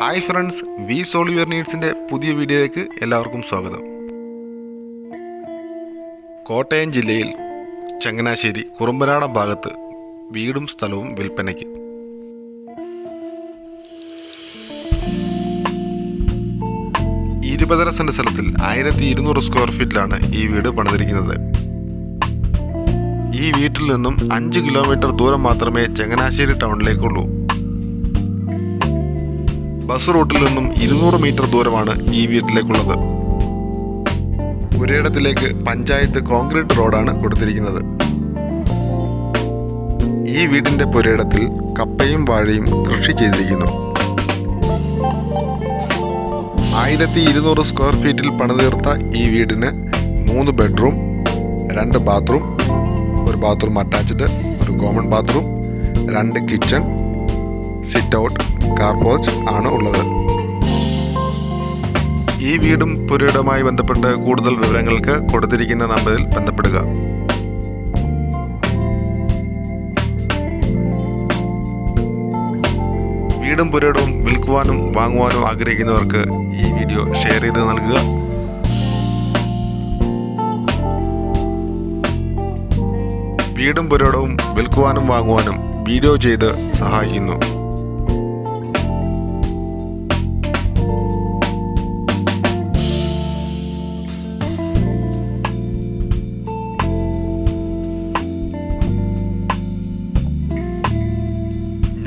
Hi friends we solve your നീഡ്സിന്റെ പുതിയ വീഡിയോയിലേക്ക് എല്ലാവർക്കും സ്വാഗതം. കോട്ടയം ജില്ലയിൽ ചങ്ങനാശ്ശേരി കുറുമ്പനാട ഭാഗത്ത് വീടും സ്ഥലവും വിൽപ്പനയ്ക്ക്. ഇരുപതര സെന്റ് സ്ഥലത്തിൽ ആയിരത്തി ഇരുന്നൂറ് സ്ക്വയർ ഫീറ്റിലാണ് ഈ വീട് പണിതിരിക്കുന്നത്. ഈ വീട്ടിൽ നിന്നും അഞ്ച് കിലോമീറ്റർ ദൂരം മാത്രമേ ചങ്ങനാശ്ശേരി ടൗണിലേക്കുള്ളൂ ബസ് റൂട്ടിൽ നിന്നും ഇരുന്നൂറ് മീറ്റർ ദൂരമാണ് ഈ വീട്ടിലേക്കുള്ളത്. പുരയിടത്തിലേക്ക് പഞ്ചായത്ത് കോൺക്രീറ്റ് റോഡാണ് കൊടുത്തിരിക്കുന്നത്. ഈ വീടിന്റെ പുരയിടത്തിൽ കപ്പയും വാഴയും കൃഷി ചെയ്തിരിക്കുന്നു. ആയിരത്തി ഇരുന്നൂറ് സ്ക്വയർ ഫീറ്റിൽ പണിതീർത്ത ഈ വീടിന് മൂന്ന് ബെഡ്റൂം രണ്ട് ബാത്റൂം ഒരു ബാത്റൂം അറ്റാച്ച്ഡ് ഒരു കോമൺ ബാത്റൂം രണ്ട് kitchen sit out car porch ആണ് ഉള്ളത്? ഈ വീടും പുരയിടവുമായി ബന്ധപ്പെട്ട് കൂടുതൽ വിവരങ്ങൾക്ക് കൊടുത്തിരിക്കുന്ന നമ്പറിൽ ബന്ധപ്പെടുക. വീടും പുരയിടവും വിൽക്കുവാനും വാങ്ങുവാനും ആഗ്രഹിക്കുന്നവർക്ക് ഈ വീഡിയോ ഷെയർ ചെയ്ത് നൽകുക. വീടും പുരയിടവും വിൽക്കുവാനും വാങ്ങുവാനും വീഡിയോ ചെയ്ത് സഹായിക്കുന്നു.